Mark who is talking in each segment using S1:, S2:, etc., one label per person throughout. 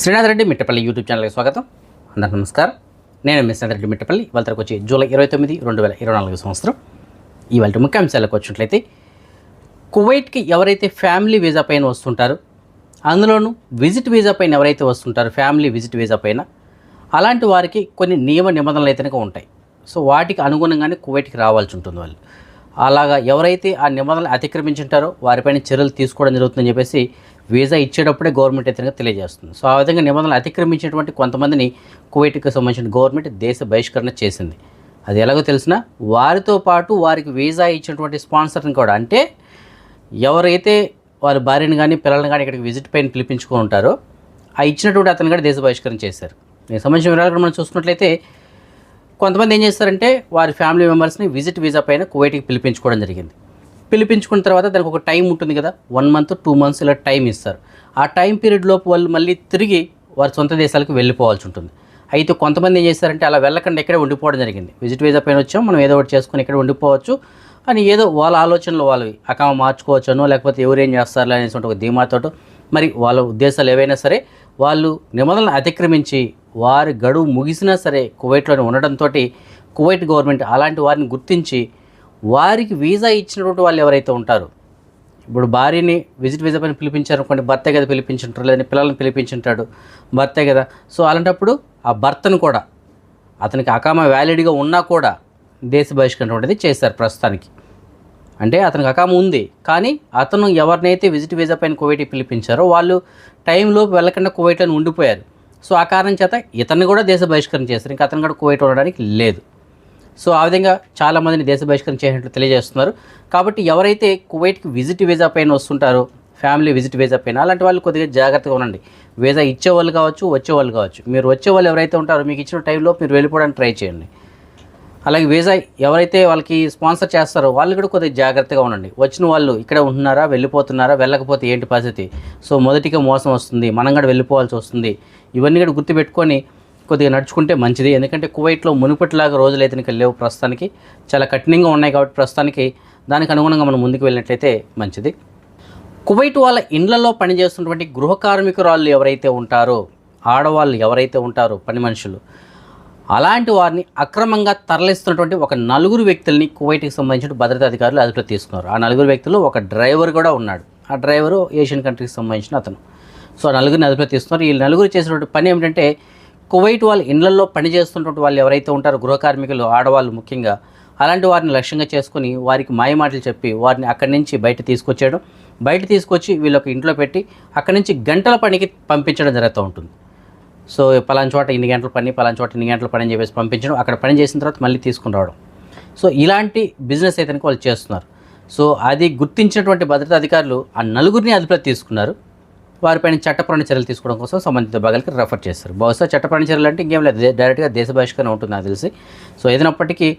S1: Srinath Reddy Mittapalli YouTube ఛానల్కి స్వాగతం. అందరికీ నమస్కారం. నేను మిస్ రెడ్డి మిట్టపల్లి. ఇవాళకి వచ్చి జూలై ఇరవై తొమ్మిది రెండు వేల ఇరవై నాలుగు సంవత్సరం. ఇవాళ ముఖ్యాంశాలకు వచ్చినట్లయితే కువైట్కి ఎవరైతే ఫ్యామిలీ వీజా పైన వస్తుంటారో అందులోనూ విజిట్ వీజా పైన ఎవరైతే వస్తుంటారో ఫ్యామిలీ విజిట్ వీజా పైన అలాంటి వారికి కొన్ని నియమ నిబంధనలు అయితే ఉంటాయి. సో వాటికి అనుగుణంగానే కువైట్కి రావాల్సి ఉంటుంది వాళ్ళు. అలాగా ఎవరైతే ఆ నిబంధనలు అతిక్రమించుంటారో వారిపైన చర్యలు తీసుకోవడం జరుగుతుందని చెప్పేసి వీసా ఇచ్చేటప్పుడే గవర్నమెంట్ ఇతరంగా తెలియజేస్తుంది. సో ఆ విధంగా నిబంధనలు అతిక్రమించినటువంటి కొంతమందిని కువైట్కి సంబంధించిన గవర్నమెంట్ దేశ బహిష్కరణ చేసింది. అది ఎలాగో తెలిసినా వారితో పాటు వారికి వీసా ఇచ్చినటువంటి స్పాన్సర్ని కూడా అంటే ఎవరైతే వారి భార్యని కానీ పిల్లల్ని కానీ ఇక్కడికి విజిట్ పైన పిలిపించుకొని ఉంటారో ఆ ఇచ్చినటువంటి అతను కూడా దేశ బహిష్కరణ చేశారు. దీనికి సంబంధించిన వివరాలు కూడా మనం చూసుకున్నట్లయితే కొంతమంది ఏం చేస్తారంటే వారి ఫ్యామిలీ మెంబర్స్ని విజిట్ వీసా పైన కువైట్కి పిలిపించుకోవడం జరిగింది. పిలిపించుకున్న తర్వాత దానికి ఒక టైం ఉంటుంది కదా వన్ మంత్ టూ మంత్స్ ఇలా టైం ఇస్తారు. ఆ టైం పీరియడ్ లోపు వాళ్ళు మళ్ళీ తిరిగి వారి సొంత దేశాలకు వెళ్ళిపోవాల్సి ఉంటుంది. అయితే కొంతమంది ఏం చేస్తారంటే అలా వెళ్ళకుండా ఇక్కడే ఉండిపోవడం జరిగింది. విజిట్ వీసా పైన వచ్చాం మనం ఏదో ఒకటి చేసుకుని ఇక్కడ ఉండిపోవచ్చు. అని ఏదో వాళ్ళ ఆలోచనలు వాళ్ళవి. అకామ మార్చుకోవచ్చనో లేకపోతే ఎవరు ఏం చేస్తారు అనేసి ఒక ధీమాతోటో మరి వాళ్ళ ఉద్దేశాలు ఏవైనా సరే వాళ్ళు నిబంధనలు అతిక్రమించి వారి గడువు ముగిసినా సరే కువైట్లోనే ఉండడంతో కువైట్ గవర్నమెంట్ అలాంటి వారిని గుర్తించి వారికి వీసా ఇచ్చినటువంటి వాళ్ళు ఎవరైతే ఉంటారో ఇప్పుడు భార్యని విజిట్ వీసా పని పిలిపించారు అనుకోండి భర్తే కదా పిలిపించుంటారు లేదని పిల్లల్ని పిలిపించుంటాడు భర్తే కదా. సో అలాంటప్పుడు ఆ భర్తను కూడా అతనికి అకామ వ్యాలిడ్గా ఉన్నా కూడా దేశ బహిష్కరణ అనేది చేశారు ప్రస్తుతానికి. అంటే అతనికి అకామ ఉంది కానీ అతను ఎవరినైతే విజిట్ వీసా పైన కువైట్కి పిలిపించారో వాళ్ళు టైంలోపు వెళ్ళకుండా కువైట్లోనే ఉండిపోయారు. సో ఆ కారణం చేత ఇతన్ని కూడా దేశ బహిష్కరణ చేశారు ఇంకా అతను కూడా కువైట్ ఉండడానికి లేదు. సో ఆ విధంగా చాలామందిని దేశ బహిష్కరణ చేసినట్లు తెలియజేస్తున్నారు. కాబట్టి ఎవరైతే కువైట్కి విజిట్ వీజా పైన వస్తుంటారో ఫ్యామిలీ విజిట్ వీజా పైన అలాంటి వాళ్ళు కొద్దిగా జాగ్రత్తగా ఉండండి. వీజా ఇచ్చేవాళ్ళు కావచ్చు వచ్చేవాళ్ళు కావచ్చు. మీరు వచ్చేవాళ్ళు ఎవరైతే ఉంటారో మీకు ఇచ్చిన టైంలో మీరు వెళ్ళిపోవడానికి ట్రై చేయండి. అలాగే వీసా ఎవరైతే వాళ్ళకి స్పాన్సర్ చేస్తారో వాళ్ళు కూడా కొద్దిగా జాగ్రత్తగా ఉండండి. వచ్చిన వాళ్ళు ఇక్కడే ఉంటున్నారా వెళ్ళిపోతున్నారా వెళ్ళకపోతే ఏంటి పరిస్థితి? సో మొదటిగా మోసం వస్తుంది మనం కూడా వెళ్ళిపోవాల్సి వస్తుంది. ఇవన్నీ కూడా గుర్తుపెట్టుకొని కొద్దిగా నడుచుకుంటే మంచిది. ఎందుకంటే కువైట్లో మునుపటిలాగా రోజులు అయితే ఇంకా లేవు ప్రస్తుతానికి. చాలా కఠినంగా ఉన్నాయి కాబట్టి ప్రస్తుతానికి దానికి అనుగుణంగా మనం ముందుకు వెళ్ళినట్లయితే మంచిది. కువైట్ వాళ్ళ ఇండ్లలో పనిచేస్తున్నటువంటి గృహ కార్మికురాళ్ళు ఎవరైతే ఉంటారో ఆడవాళ్ళు ఎవరైతే ఉంటారో పని మనుషులు అలాంటి వారిని అక్రమంగా తరలిస్తున్నటువంటి ఒక నలుగురు వ్యక్తుల్ని కువైట్కి సంబంధించిన భద్రతా అధికారులు అదుపులో తీసుకున్నారు. ఆ నలుగురు వ్యక్తులు ఒక డ్రైవర్ కూడా ఉన్నాడు. ఆ డ్రైవరు ఏషియన్ కంట్రీకి సంబంధించిన అతను. సో ఆ నలుగురిని అదుపులో తీసుకున్నారు. ఈ నలుగురు చేసినటువంటి పని ఏమిటంటే కువైట్ వాళ్ళ ఇండ్లలో పనిచేస్తున్నటువంటి వాళ్ళు ఎవరైతే ఉంటారో గృహ కార్మికులు ఆడవాళ్ళు ముఖ్యంగా అలాంటి వారిని లక్ష్యంగా చేసుకుని వారికి మాయమాటలు చెప్పి వారిని అక్కడి నుంచి బయట తీసుకొచ్చేయడం బయట తీసుకొచ్చి వీళ్ళొక ఇంట్లో పెట్టి అక్కడి నుంచి గంటల పనికి పంపించడం జరుగుతూ ఉంటుంది. సో పలానా చోట ఇన్ని గంటల పని పలానా చోట ఇన్ని గంటల పని అని చెప్పేసి పంపించడం అక్కడ పని చేసిన తర్వాత మళ్ళీ తీసుకుని రావడం. సో ఇలాంటి బిజినెస్ అయితే వాళ్ళు చేస్తున్నారు. సో అది గుర్తించినటువంటి భద్రతా అధికారులు ఆ నలుగురిని అదుపులో తీసుకున్నారు. వారిపైన చట్టపరమైన చర్యలు తీసుకోవడం కోసం సంబంధిత భాగాలకి రెఫర్ చేస్తారు. బహుశా చట్టపరమైన చర్యలు అంటే ఇంకేం లేదు. డైరెక్ట్గా దేశ బహిష్కరణ ఉంటుంది నాకు తెలిసి. సో ఏదైనప్పటికీ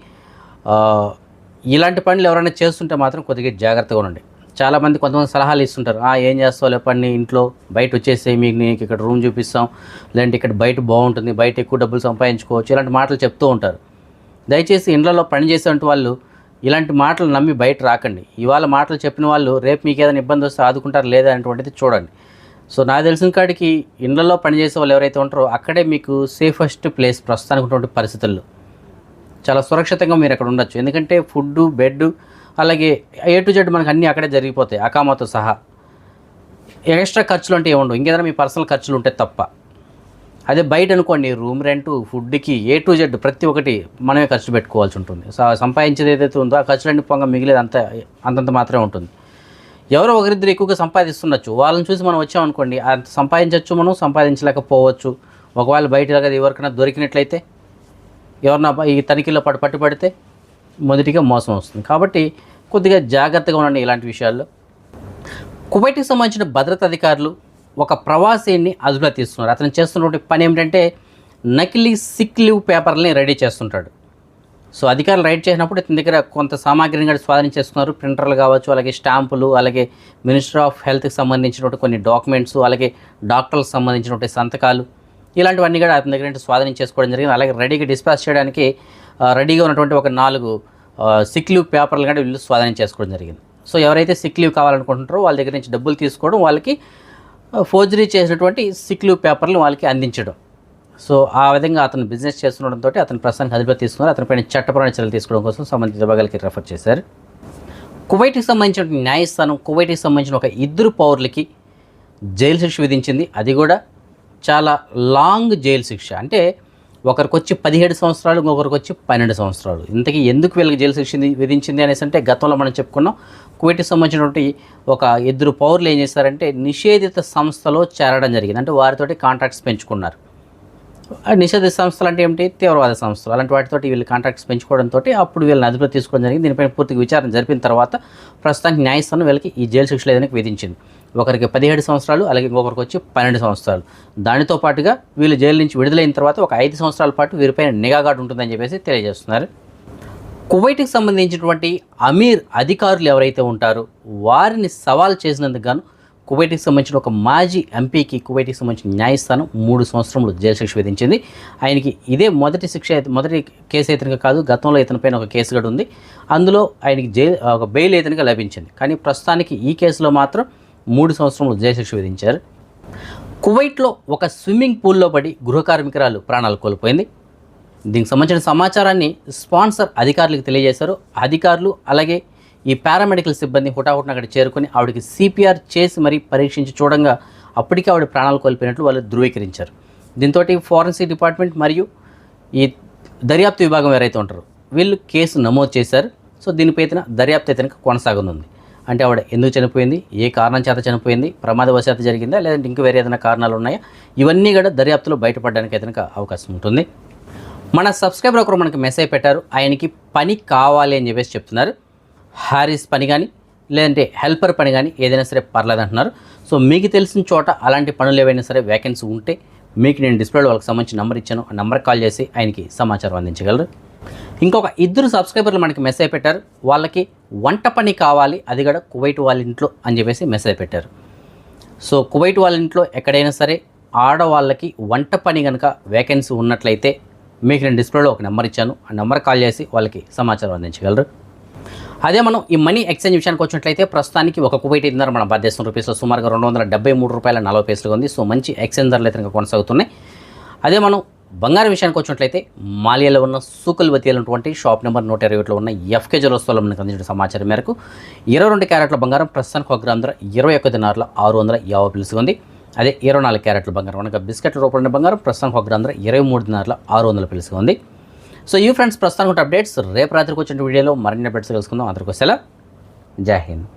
S1: ఇలాంటి పనులు ఎవరైనా చేస్తుంటే మాత్రం కొద్దిగా జాగ్రత్తగా ఉండండి. చాలామంది కొంతమంది సలహాలు ఇస్తుంటారు. "ఆ, ఏం చేస్తావు పని ఇంట్లో? బయట వచ్చేసి మీకు నీకు ఇక్కడ రూమ్ చూపిస్తాం. లేదంటే ఇక్కడ బయట బాగుంటుంది. బయట ఎక్కువ డబ్బులు సంపాదించుకోవచ్చు. ఇలాంటి మాటలు చెప్తూ ఉంటారు. దయచేసి ఇండ్లలో పని చేసేటువంటి వాళ్ళు ఇలాంటి మాటలు నమ్మి బయట రాకండి. ఇవాళ మాటలు చెప్పిన వాళ్ళు రేపు మీకు ఏదైనా ఇబ్బంది వస్తే ఆదుకుంటారు లేదా? అనేటువంటిది చూడండి. సో నాకు తెలిసిన కాడికి ఇండ్లలో పనిచేసే వాళ్ళు ఎవరైతే ఉంటారో అక్కడే మీకు సేఫెస్ట్ ప్లేస్ ప్రస్తుతానికి ఉన్నటువంటి పరిస్థితుల్లో. చాలా సురక్షితంగా మీరు అక్కడ ఉండొచ్చు. ఎందుకంటే ఫుడ్ బెడ్ అలాగే ఏ టు జెడ్ మనకు అన్నీ అక్కడే జరిగిపోతాయి అకామాతో సహా. ఎక్స్ట్రా ఖర్చులు అంటే ఏముండవు. ఇంకేదైనా మీ పర్సనల్ ఖర్చులు ఉంటే తప్ప. అదే బయట అనుకోండి రూమ్ రెంట్ ఫుడ్కి ఏ టు జెడ్ ప్రతి ఒక్కటి మనమే ఖర్చు పెట్టుకోవాల్సి ఉంటుంది. స- సంపాదించేది ఏదైతే ఉందో ఆ ఖర్చులన్నీ పొంగ మిగిలేదు అంత అంతంత మాత్రమే ఉంటుంది. ఎవరో ఒకరిద్దరు ఎక్కువగా సంపాదిస్తుండొచ్చు. వాళ్ళని చూసి మనం వచ్చామనుకోండి అంత సంపాదించవచ్చు మనం సంపాదించలేకపోవచ్చు. ఒకవేళ బయట ఎవరికైనా దొరికినట్లయితే ఎవరన్నా ఈ తనిఖీలో పాటు పట్టుబడితే మొదటిగా మోసం వస్తుంది. కాబట్టి కొద్దిగా జాగ్రత్తగా ఉండండి ఇలాంటి విషయాల్లో. కువైట్కి సంబంధించిన భద్రతా అధికారులు ఒక ప్రవాసీని అదుపులో తీస్తున్నారు. అతను చేస్తున్నటువంటి పని ఏమిటంటే నకిలీ సిక్ లీవ్ పేపర్లని రెడీ చేస్తుంటాడు. సో అధికారులు రైడ్ చేసినప్పుడు ఇతని దగ్గర కొంత సామాగ్రిని కూడా స్వాధీనం చేసుకున్నారు ప్రింటర్లు కావచ్చు అలాగే స్టాంపులు అలాగే మినిస్టర్ ఆఫ్ హెల్త్కి సంబంధించినటువంటి కొన్ని డాక్యుమెంట్స్ అలాగే డాక్టర్లకు సంబంధించినటువంటి సంతకాలు ఇలాంటివన్నీ కూడా అతని దగ్గర నుంచి స్వాధీనం చేసుకోవడం జరిగింది. అలాగే రెడీగా డిస్పాచ్ చేయడానికి రెడీగా ఉన్నటువంటి ఒక నాలుగు సిక్ లీవ్ పేపర్లు కూడా వీళ్ళు స్వాధీనం చేసుకోవడం జరిగింది. సో ఎవరైతే సిక్ లీవ్ కావాలనుకుంటున్నారో వాళ్ళ దగ్గర నుంచి డబ్బులు తీసుకోవడం వాళ్ళకి ఫోర్జరీ చేసినటువంటి సిక్లు పేపర్లు వాళ్ళకి అందించడం. సో ఆ విధంగా అతను బిజినెస్ చేస్తుండడంతో అతను ప్రస్తుతానికి అదుపులో తీసుకున్నారు. అతనిపైన చట్టపరమైన చర్యలు తీసుకోవడం కోసం సంబంధిత విభాగాలకి రెఫర్ చేశారు. కువైట్కి సంబంధించిన న్యాయస్థానం కువైట్కి సంబంధించిన ఒక ఇద్దరు పౌరులకి జైలు శిక్ష విధించింది. అది కూడా చాలా లాంగ్ జైలు శిక్ష. అంటే ఒకరికి వచ్చి పదిహేడు సంవత్సరాలు ఇంకొకరికి వచ్చి పన్నెండు సంవత్సరాలు. ఇంతకీ ఎందుకు వీళ్ళకి జైలు శిక్ష విధించింది అనేసి అంటే గతంలో మనం చెప్పుకున్నాం. కువైట్కి సంబంధించినటువంటి ఒక ఇద్దరు పౌరులు ఏం చేశారంటే నిషేధిత సంస్థలో చేరడం జరిగింది. అంటే వారితోటి కాంట్రాక్ట్స్ పెంచుకున్నారు. నిషేధ సంస్థలు అంటే ఏమిటి? తీవ్రవాద సంస్థలు. అలాంటి వాటితోటి వీళ్ళు కాంట్రాక్ట్స్ పెంచుకోవడంతో అప్పుడు వీళ్ళని అదుపులో తీసుకోవడం జరిగింది. దీనిపైన పూర్తిగా విచారణ జరిపిన తర్వాత ప్రస్తుతానికి న్యాయస్థానం వీళ్ళకి ఈ జైలు శిక్షలు ఏదైనా విధించింది. ఒకరికి పదిహేడు సంవత్సరాలు అలాగే ఇంకొకరికి వచ్చి పన్నెండు సంవత్సరాలు. దానితో పాటుగా వీళ్ళు జైలు నుంచి విడుదలైన తర్వాత ఒక ఐదు సంవత్సరాల పాటు వీరిపైన నిఘాగాడు ఉంటుందని చెప్పేసి తెలియజేస్తున్నారు. కువైట్కి సంబంధించినటువంటి అమీర్ అధికారులు ఎవరైతే ఉంటారో వారిని సవాల్ చేసినందుకు గాను కువైట్కి సంబంధించిన ఒక మాజీ ఎంపీకి కువైట్కి సంబంధించిన న్యాయస్థానం మూడు సంవత్సరంలో జైలు శిక్ష విధించింది. ఆయనకి ఇదే మొదటి శిక్ష మొదటి కేసు ఇతనికి కాదు గతంలో ఇతనిపైన ఒక కేసు కూడా ఉంది. అందులో ఆయనకి జైలు ఒక బెయిల్ ఇతనికి లభించింది. కానీ ప్రస్తుతానికి ఈ కేసులో మాత్రం మూడు సంవత్సరంలో జైలు శిక్ష విధించారు. కువైట్లో ఒక స్విమ్మింగ్ పూల్లో పడి గృహ కార్మికురాలు ప్రాణాలు కోల్పోయింది. దీనికి సంబంధించిన సమాచారాన్ని స్పాన్సర్ అధికారులకు తెలియజేశారు. అధికారులు అలాగే ఈ పారామెడికల్ సిబ్బంది హుటాహుటిన అక్కడ చేరుకొని ఆవిడకి సిపిఆర్ చేసి మరీ పరీక్షించి చూడంగా అప్పటికే ఆవిడ ప్రాణాలు కోల్పోయినట్లు వాళ్ళు ధృవీకరించారు. దీంతో ఫారెన్సిక్ డిపార్ట్మెంట్ మరియు ఈ దర్యాప్తు విభాగం ఎవరైతే ఉంటారో వీళ్ళు కేసు నమోదు చేశారు. సో దీనిపై దర్యాప్తు అయితే కొనసాగుతుంది అంటే ఆవిడ ఎందుకు చనిపోయింది? ఏ కారణం చేత చనిపోయింది? ప్రమాదవశాత్తు జరిగిందా? లేదంటే ఇంకా వేరే ఏదైనా కారణాలు ఉన్నాయా? ఇవన్నీ కూడా దర్యాప్తులో బయటపడడానికి అయితే అవకాశం ఉంటుంది. మన సబ్స్క్రైబర్ ఒకరు మనకి మెసేజ్ పెట్టారు. ఆయనకి పని కావాలి అని చెప్పేసి చెప్తున్నారు. హారీస్ పని కానీ లేదంటే హెల్పర్ పని కానీ ఏదైనా సరే పర్లేదు అంటున్నారు సో మీకు తెలిసిన చోట అలాంటి పనులు ఏవైనా సరే వేకెన్సీ ఉంటే మీకు నేను డిస్ప్లేలో వాళ్ళకి సంబంధించిన నెంబర్ ఇచ్చాను. ఆ నెంబర్ కాల్ చేసి ఆయనకి సమాచారం అందించగలరు. ఇంకొక ఇద్దరు సబ్స్క్రైబర్లు మనకి మెసేజ్ పెట్టారు. వాళ్ళకి వంట పని కావాలి అది కూడా కువైట్ వాళ్ళ ఇంట్లో అని చెప్పేసి మెసేజ్ పెట్టారు. సో కువైట్ వాళ్ళ ఇంట్లో ఎక్కడైనా సరే ఆడవాళ్ళకి వంట పని కనుక వేకెన్సీ ఉన్నట్లయితే మీకు నేను డిస్ప్లేలో ఒక నెంబర్ ఇచ్చాను. ఆ నెంబర్ కాల్ చేసి వాళ్ళకి సమాచారం అందించగలరు. అదే మనం ఈ మనీ ఎక్స్చేంజ్ విషయానికి వచ్చినట్లయితే ప్రస్తుతానికి ఒక కువైట్ ఇద్దరు మన భారతదేశం రూపీస్లో సుమారుగా రెండు వందల డెబ్బై మూడు రూపాయల నలభై పైసలుగా ఉంది. సో మంచి ఎక్స్చేంజ్ ధరలు అయితే కొనసాగుతున్నాయి. అదే మనం బంగారం విషయానికి వచ్చినట్లయితే మాలియాలో ఉన్న సూకల్వతి అనేటువంటి షాప్ నెంబర్ నూట ఇరవై ఒకటిలో ఉన్న ఎఫ్కే జలోత్సవంలో మనకు అందించిన సమాచారం మేరకు ఇరవై రెండు క్యారెట్ల బంగారం ప్రస్తుతానికి ఒక గ్రామ్ ధర ఇరవై ఒక్క దినార్ల ఆరు వందల యాభై పిలుసుగా ఉంది. అదే ఇరవై నాలుగు క్యారెట్ల బంగారం. కనుక బిస్కెట్ల రూపంలో బంగారం ప్రస్తుతానికి ఒక గ్రామ్ ధర ఇరవై మూడు దినార్ల ఆరు వందల పిలుసుగా ఉంది. సో ఈ ఫ్రెండ్స్ ప్రస్తుతానికి అప్డేట్స్ రేపు రాత్రికి వచ్చిన వీడియోలో మరిన్ని అప్డేట్స్ తెలుసుకుందాం. అందరికీ సెలవు. జై హింద్.